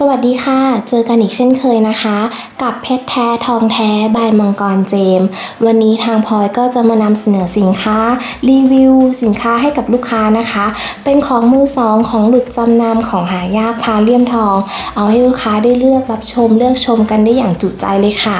สวัสดีค่ะ เจอกันอีกเช่นเคยนะคะ กับเพชรแท้ทองแท้บายมังกรเจมส์วันนี้ทางพลอยก็จะมานำเสนอสินค้า รีวิว สินค้าให้กับลูกค้านะคะ เป็นของมือสองของหลุดจำนำของหายากพาเลี่ยมทอง เอาให้ลูกค้าได้เลือกรับชมเลือกชมกันได้อย่างจุใจเลยค่ะ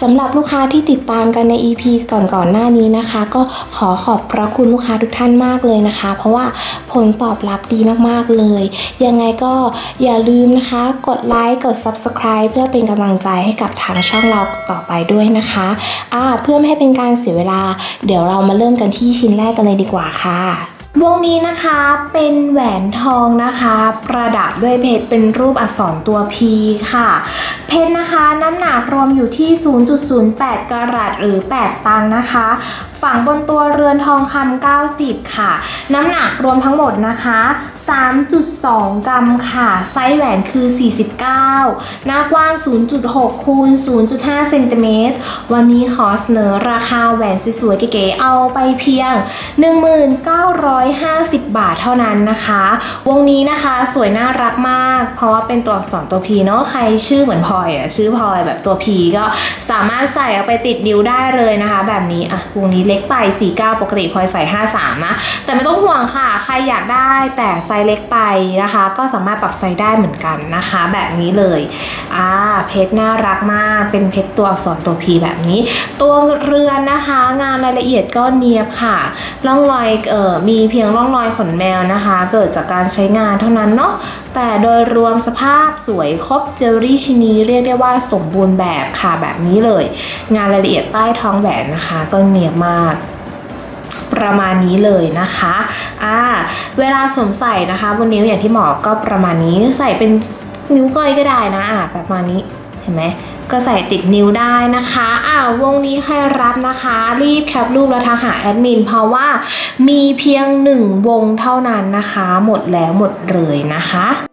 สำหรับลูกค้าที่ติดตามกันใน EP ก่อนๆหน้านี้นะคะ ก็ขอขอบพระคุณลูกค้าทุกท่านมากเลยนะคะ เพราะว่าผลตอบรับดีมากๆเลย ยังไงก็อย่าลืมนะคะกดไลค์กด Subscribe เพื่อเป็นกำลังใจให้กับทางช่องเราต่อไปด้วยนะคะอ่าเพื่อไม่ให้เป็นการเสียเวลา เดี๋ยวเรามาเริ่มกันที่ชิ้นแรกกันเลยดีกว่าค่ะ วงนี้นะคะเป็นแหวนทองนะคะ ประดับด้วยเพชรเป็นรูปอักษรตัว P ค่ะ เพชรนะคะน้ำหนักรวมอยู่ที่ 0.08 กรัตหรือ 8 ตังค์นะคะ ฝังบนตัวเรือนทองคำ90 ค่ะ น้ำหนักรวมทั้งหมดนะคะ 3.2 กรัมค่ะ ไซส์แหวนคือ 49 หน้ากว้าง 0.6 คูณ 0.5 เซนติเมตร วันนี้ขอเสนอราคาแหวนสวยๆเก๋ๆเอาไปเพียง 1 9 0 0 150 บาทเท่านั้นนะคะ วงนี้นะคะสวยน่ารักมาก เพราะว่าเป็นตัวอักษรตัว P เนาะใครชื่อเหมือนพลอยอะชื่อพลอยแบบตัว P ก็สามารถใส่เอาไปติดนิ้วได้เลยนะคะ แบบนี้อะวงนี้เล็กไป 49 ปกติพลอยใส่ 53 นะ แต่ไม่ต้องห่วงค่ะ ใครอยากได้แต่ไซส์เล็กไปนะคะ ก็สามารถปรับไซส์ได้เหมือนกันนะคะ แบบนี้เลยอ่าเพชรน่ารักมากเป็นเพชรตัวอักษรตัว P แบบนี้ ตัวเรือนนะคะ งานรายละเอียดก็เนียบค่ะร่องรอยเอ่อมีพียงร่องรอยขนแมวนะคะ เกิดจากการใช้งานเท่านั้นเนาะแต่โดยรวมสภาพสวยครบเจวลรี่ชิ้นนี้เรียกได้ว่าสมบูรณ์แบบค่ะแบบนี้เลย งานรายละเอียดใต้ท้องแหวนนะคะ ก็เนียบมากประมาณนี้เลยนะคะ อ่า เวลาสวมใส่นะคะบนนิ้วอย่างที่หมอก็ประมาณนี้ใส่เป็นนิ้วก้อยก็ได้นะ อ่าประมาณนี้ เห็นไหม ก็ใส่ติดนิ้วได้นะคะอ่าวงนี้ใครรับนะคะ รีบแคปรูปแล้วทักหาแอดมินเพราะว่ามีเพียงหนึ่งวงเท่านั้นนะคะ หมดแล้วหมดเลยนะคะ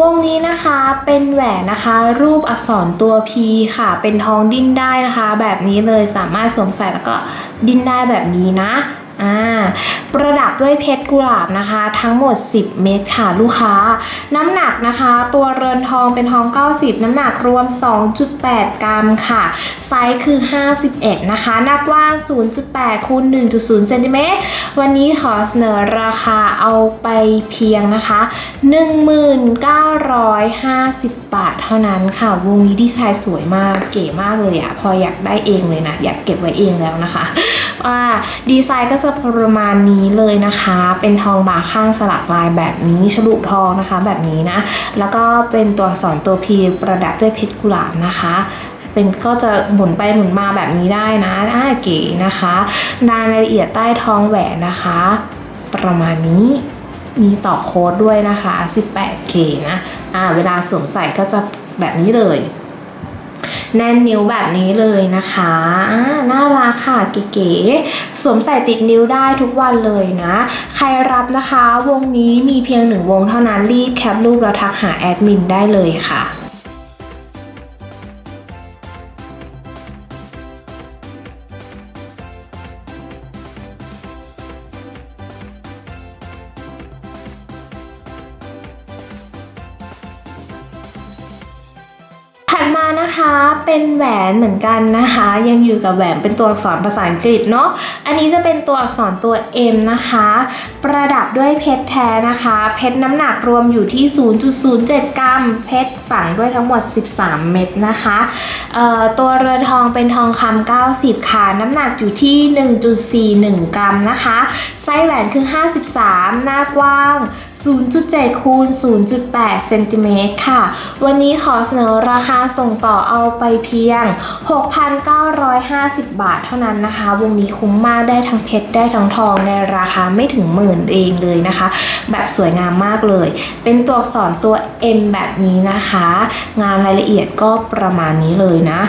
วงนี้นะคะเป็นแหวนนะคะ รูปอักษรตัว P ค่ะ เป็นทองดิ้นได้นะคะ แบบนี้เลยสามารถสวมใส่แล้วก็ดิ้นได้แบบนี้นะ อ่าประดับด้วยเพชรกุหลาบนะคะ ทั้งหมด 10 เม็ดค่ะลูกค้า น้ำหนักนะคะ ตัวเรือนทองเป็นทอง 90 น้ำหนักรวม 2.8 กรัมค่ะ ไซส์คือ 51 นะคะ หน้ากว้าง 0.8คูณ1.0เซนติเมตรวันนี้ขอเสนอราคาเอาไปเพียงนะคะ 1950 บาทเท่านั้นค่ะ วงนี้ดีไซน์สวยมากเก๋มากเลยอะพออยากได้เองเลยนะ อยากเก็บไว้เองแล้วนะคะ ว่าดีไซน์ก็จะประมาณนี้เลยนะคะ เป็นทองบาข้างสลักลายแบบนี้ฉลุทองนะคะแบบนี้นะ แล้วก็เป็นตัวอักษรตัวพีประดับด้วยเพชรกุหลาบนะคะเป็นก็จะหมุนไปหมุนมาแบบนี้ได้นะอ่าเก๋นะคะรายละเอียดใต้ท้องแหวนนะคะ ประมาณนี้มีต่อโค้ดด้วยนะคะ 18K นะ อ่า เวลาสวมใส่ก็จะแบบนี้เลย แน่นนิ้วแบบนี้เลยนะคะอ่าน่ารักค่ะเก๋ๆสวมใส่ติดนิ้วได้ทุกวันเลยนะ ใครรับนะคะวงนี้มีเพียงหนึ่งวงเท่านั้นรีบแคปรูปแล้วทักหาแอดมินได้เลยค่ะ เป็นแหวนเหมือนกันนะคะ ยังอยู่กับแหวนเป็นตัวอักษรภาษาอังกฤษเนาะอันนี้จะเป็นตัวอักษรตัว M นะคะ ประดับด้วยเพชรแท้นะคะ เพชรน้ำหนักรวมอยู่ที่ 0.07 กรัม เพชรฝังด้วยทั้งหมด 13 เม็ดนะคะตัวเรือนทองเป็นทองคำ90ค่ะน้ำหนักอยู่ที่ 1.41 กรัมนะคะไส้แหวนคือ 53 หน้ากว้าง 0.7 คูณ 0.8 เซนติเมตรค่ะ วันนี้ขอเสนอราคาส่งต่อเอาไปเพียง 6,950 บาทเท่านั้นนะคะ วงนี้คุ้มมากได้ทั้งเพชรได้ทั้งทองในราคาไม่ถึงหมื่นเองเลยนะคะ แบบสวยงามมากเลย เป็นตัวอักษรตัว M แบบนี้นะคะ งานรายละเอียดก็ประมาณนี้เลยนะ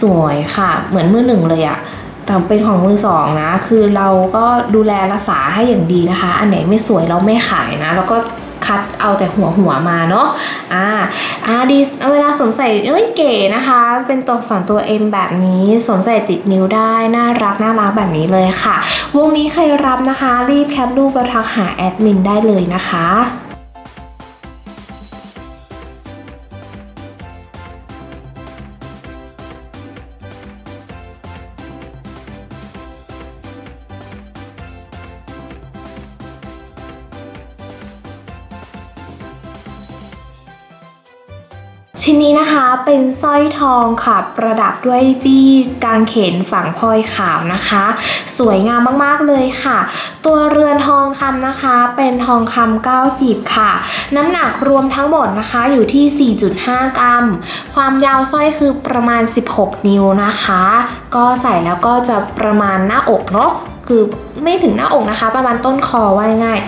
สวยค่ะ เหมือนมือหนึ่งเลยอะแต่เป็นของมือสองนะ คือเราก็ดูแลรักษาให้อย่างดีนะคะ อันไหนไม่สวยเราไม่ขายนะ แล้วก็คัดเอาแต่หัวหัวมาเนาะ อ่าอาดีเสวมใส่เอ้ยเก๋นะคะ เป็นตัวสองตัว M แบบนี้สวมใส่ติดนิ้วได้น่ารักน่ารักแบบนี้เลยค่ะ วงนี้ใครรับนะคะ รีบแคปรูปแล้วทักหาแอดมินได้เลยนะคะ ชิ้นนี้นะคะเป็นสร้อยทองค่ะ ประดับด้วยจี้กางเขนฝังพลอยขาวนะคะ สวยงามมากๆเลยค่ะ ตัวเรือนทองคำนะคะ เป็นทองคำ90 ค่ะ น้ำหนักรวมทั้งหมดนะคะอยู่ที่ 4.5 กรัม ความยาวสร้อยคือประมาณ 16 นิ้วนะคะ ก็ใส่แล้วก็จะประมาณหน้าอกเนาะ คือไม่ถึงหน้าอกนะคะ ประมาณต้นคอว่าง่าย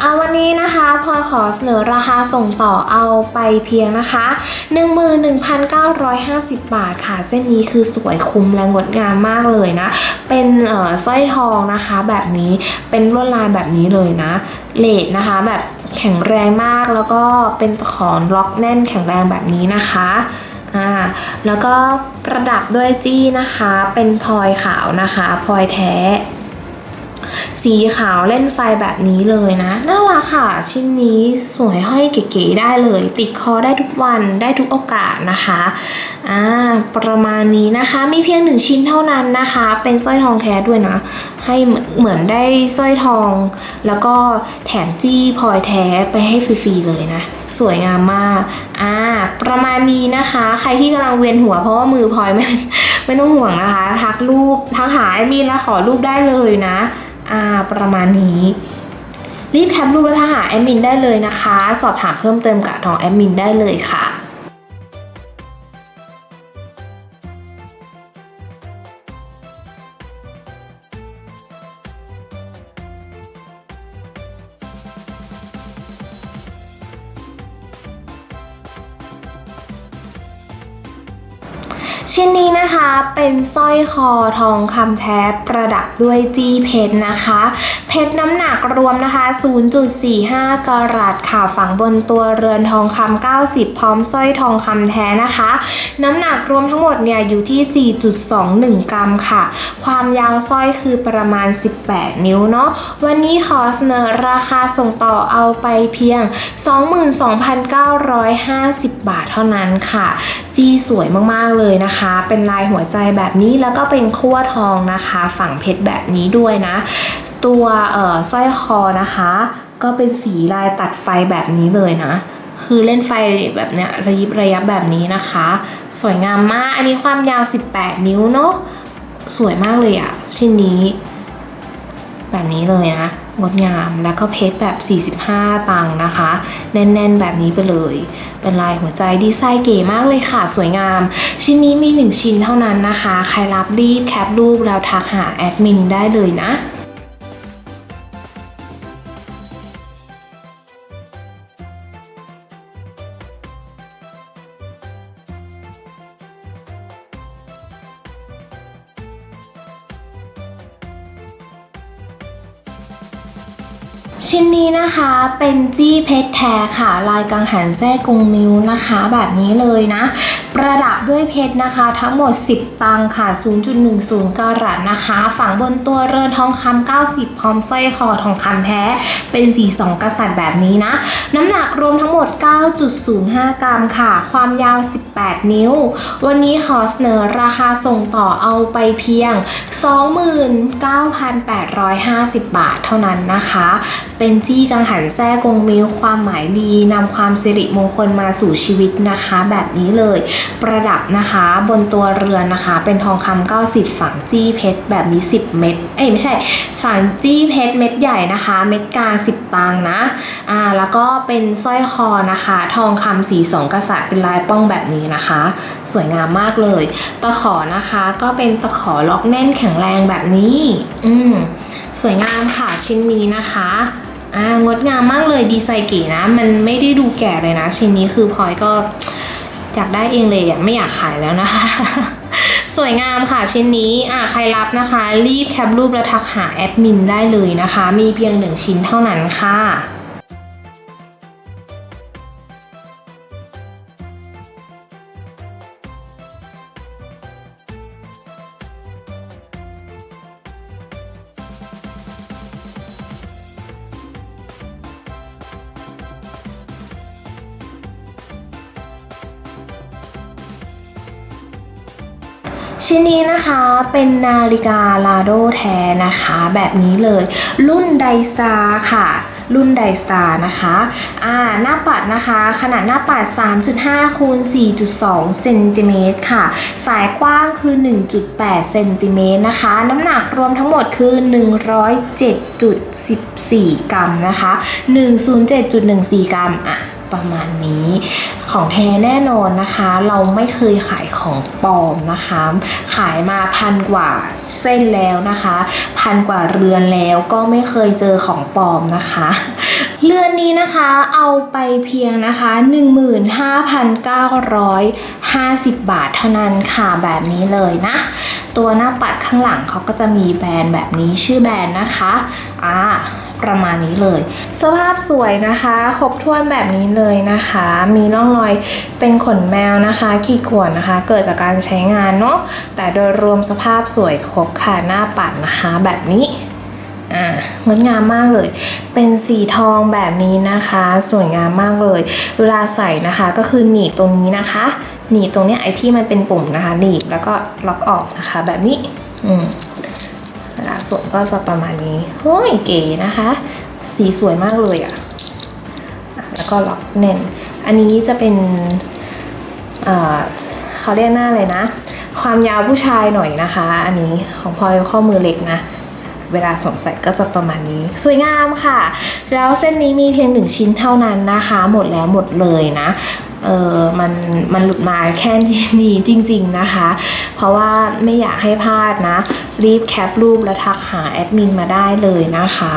เอาวันนี้นะคะพลอยขอเสนอราคาส่งต่อเอาไปเพียงนะคะ 11,950 บาทค่ะ เส้นนี้คือสวยคุ้มและงดงามมากเลยนะ เป็นสร้อยทองนะคะแบบนี้เป็นลวดลายแบบนี้เลยนะ เลดนะคะแบบแข็งแรงมากแล้วก็เป็นตะขอนล็อกแน่นแข็งแรงแบบนี้นะคะอ่าแล้วก็ประดับด้วยจี้นะคะ เป็นพลอยขาวนะคะพลอยแท้ สีขาวเล่นไฟแบบนี้เลยนะ น่ารักค่ะ ชิ้นนี้สวยห้อยเก๋ๆได้เลย ติดคอได้ทุกวันได้ทุกโอกาสนะคะอ่าประมาณนี้นะคะมีเพียงหนึ่งชิ้นเท่านั้นนะคะ เป็นสร้อยทองแท้ด้วยนะ ให้เหมือนได้สร้อยทอง แล้วก็แถมจี้พลอยแท้ไปให้ฟรีๆเลยนะสวยงามมาก อ่า ประมาณนี้นะคะ ใครที่กำลังเวียนหัวเพราะว่ามือพลอยไม่ไม่ต้องห่วงนะคะ ทักรูปทักหาแอดมินแล้วขอรูปได้เลยนะ อ่าประมาณนี้รีบแคปรูปแล้วทักหาแอดมินได้เลยนะคะ สอบถามเพิ่มเติมกับทางแอดมินได้เลยค่ะ ชิ้นนี้นะคะเป็นสร้อยคอทองคำแท้ประดับด้วยจี้เพชรนะคะเพชรน้ำหนักรวมนะคะ 0.45 กรัตค่ะฝังบนตัวเรือนทองคำ90 พร้อมสร้อยทองคำแท้นะคะ น้ำหนักรวมทั้งหมดเนี่ยอยู่ที่ 4.21 กรัมค่ะ ความยาวสร้อยคือประมาณ 18 นิ้วเนาะ วันนี้ขอเสนอราคาส่งต่อเอาไปเพียง 22,950 บาทเท่านั้นค่ะ จีสวยมากๆเลยนะคะ เป็นลายหัวใจแบบนี้แล้วก็เป็นขั้วทองนะคะ ฝั่งเพชรแบบนี้ด้วยนะ ตัวเอ่อสร้อยคอนะคะ ก็เป็นสีลายตัดไฟแบบนี้เลยนะ คือเล่นไฟแบบเนี้ยระยิบระยับแบบนี้นะคะ สวยงามมาก อันนี้ความยาว 18 นิ้วเนาะสวยมากเลยอะชิ้นนี้ แบบนี้เลยนะงดงามแล้วก็เพชรแบบ 45 ตังค์นะคะ แน่น ๆ แบบนี้ไปเลย เป็นลายหัวใจดีไซน์เก๋มากเลยค่ะ สวยงาม ชิ้นนี้มี 1 ชิ้นเท่านั้นนะคะ ใครรับรีบแคปรูปแล้วทักหาแอดมินได้เลยนะ ชิ้นนี้นะคะเป็นจี้เพชรแท้ค่ะ ลายกังหันแท้กงมิวนะคะ แบบนี้เลยนะ ประดับด้วยเพชรนะคะ ทั้งหมด 10 ตังค่ะ 0.10กรัตนะคะ ฝังบนตัวเรือนทองคำ90 พร้อมสร้อยคอทองคำแท้ เป็นสีสองกษัตริย์แบบนี้นะ น้ำหนักรวมทั้งหมด 9.05 กรัมค่ะ ความยาว 18 นิ้ว วันนี้ขอเสนอราคาส่งต่อเอาไปเพียง 29,850 บาทเท่านั้นนะคะ เป็นจี้กังหันแท้กงมิวความหมายดีนำความสิริมงคลมาสู่ชีวิตนะคะ แบบนี้เลยประดับนะคะบนตัวเรือนนะคะ เป็นทองคำ90 ฝังจี้เพชรแบบนี้ 10 เม็ดเอ้ยไม่ใช่สารจี้เพชรเม็ดใหญ่นะคะ เม็ดกา 10 ตังนะอ่าแล้วก็เป็นสร้อยคอนะคะ ทองคำสีสองกษัตริย์เป็นลายป้องแบบนี้นะคะ สวยงามมากเลย ตะขอนะคะก็เป็นตะขอล็อกแน่นแข็งแรงแบบนี้ อืมสวยงามค่ะชิ้นนี้นะคะอ่างดงามมากเลยดีไซน์เก๋นะ มันไม่ได้ดูแก่เลยนะ ชิ้นนี้คือพลอยก็ อยากได้เองเลยอะไม่อยากขายแล้วนะคะ สวยงามค่ะชิ้นนี้อะใครรับนะคะ รีบแคปรูปแล้วทักหาแอดมินได้เลยนะคะ มีเพียงหนึ่งชิ้นเท่านั้นค่ะ ชิ้นนี้นะคะเป็นนาฬิกาลาโดแท้นะคะ แบบนี้เลย รุ่นไดซาค่ะ รุ่นไดสตาร์นะคะอ่าหน้าปัดนะคะ ขนาดหน้าปัด 3.5คูณ4.2เซนติเมตรค่ะ สายกว้างคือ 1.8เซนติเมตรนะคะ น้ำหนักรวมทั้งหมดคือ 107.14 กรัมนะคะ 107.14 กรัมอะ ประมาณนี้ ของแท้แน่นอนนะคะ เราไม่เคยขายของปลอมนะคะ ขายมาพันกว่าเส้นแล้วนะคะ พันกว่าเรือนแล้วก็ไม่เคยเจอของปลอมนะคะเรือนนี้นะคะเอาไปเพียงนะคะ 15,950 บาทเท่านั้นค่ะแบบนี้เลยนะ ตัวหน้าปัดข้างหลังเขาก็จะมีแบรนด์แบบนี้ชื่อแบรนด์นะคะอ่า ประมาณนี้เลย สภาพสวยนะคะ ครบถ้วนแบบนี้เลยนะคะ มีร่องรอยเป็นขนแมวนะคะ ขีดข่วนนะคะ เกิดจากการใช้งานเนาะแต่โดยรวมสภาพสวยครบค่ะหน้าปัดนะคะ แบบนี้อ่างดงามมากเลย เป็นสีทองแบบนี้นะคะ สวยงามมากเลย เวลาใส่นะคะก็คือหนีบตรงนี้นะคะ หนีบตรงนี้ไอ้ที่มันเป็นปุ่มนะคะ หนีบแล้วก็ล็อกออกนะคะ แบบนี้ อืม สวมก็จะประมาณนี้โอ้ยเก๋นะคะ สีสวยมากเลยอะ่ะ แล้วก็ล็อกแน่น อันนี้จะเป็นเอ่อเขาเรียกหน้าเลยนะ ความยาวผู้ชายหน่อยนะคะ อันนี้ของพลอยข้อมือเล็กนะเวลาสวมใส่ก็จะประมาณนี้ สวยงามค่ะ แล้วเส้นนี้มีเพียงหนึ่งชิ้นเท่านั้นนะคะ หมดแล้วหมดเลยนะ เออมันมันหลุดมาแค่นี้จริง ๆนะคะ เพราะว่าไม่อยากให้พลาดนะ รีบแคปรูปแล้วทักหาแอดมินมาได้เลยนะคะ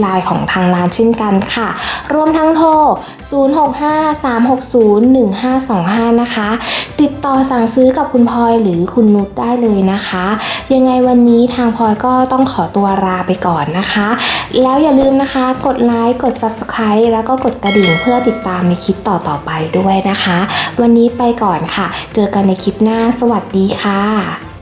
ไลน์ของทางร้านเช่นกันค่ะ รวมทั้งโทร 0653601525 นะคะ ติดต่อสั่งซื้อกับคุณพลอยหรือคุณนุชได้เลยนะคะ ยังไงวันนี้ทางพลอยก็ต้องขอตัวลาไปก่อนนะคะ แล้วอย่าลืมนะคะ กดไลค์ กด Subscribe แล้วก็กดกระดิ่งเพื่อติดตามในคลิปต่อๆไปด้วยนะคะ วันนี้ไปก่อนค่ะ เจอกันในคลิปหน้า สวัสดีค่ะ